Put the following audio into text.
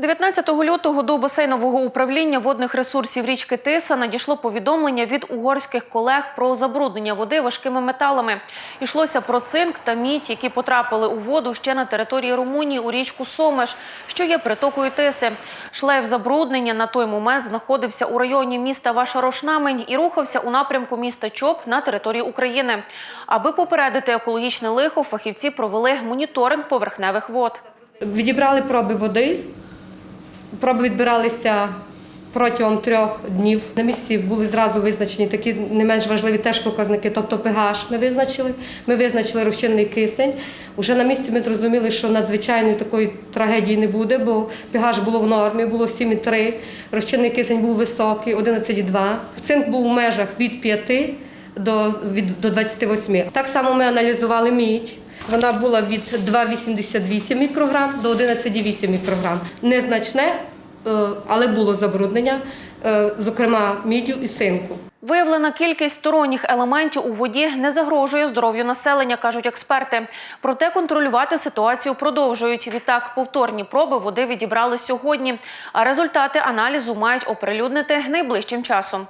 19 лютого до басейнового управління водних ресурсів річки Тиса надійшло повідомлення від угорських колег про забруднення води важкими металами. Йшлося про цинк та мідь, які потрапили у воду ще на території Румунії у річку Сомеш, що є притокою Тиси. Шлейф забруднення на той момент знаходився у районі міста Вашарошнамень і рухався у напрямку міста Чоп на території України. Аби попередити екологічне лихо, фахівці провели моніторинг поверхневих вод. Відібрали проби води. Проби відбиралися протягом трьох днів. На місці були зразу визначені такі не менш важливі теж показники, тобто pH ми визначили. Ми визначили розчинний кисень. Уже на місці ми зрозуміли, що надзвичайної такої трагедії не буде, бо pH було в нормі, було 7,3, розчинний кисень був високий, 11,2. Цинк був в межах від 5 до, від, до 28. Так само ми аналізували мідь. Вона була від 2,88 мікрограм до 11,8 мікрограм. Незначне, е, але було забруднення, е, зокрема міддю і цинку. Виявлена кількість сторонніх елементів у воді не загрожує здоров'ю населення, кажуть експерти. Проте контролювати ситуацію продовжують. Відтак повторні проби води відібрали сьогодні, а результати аналізу мають оприлюднити найближчим часом.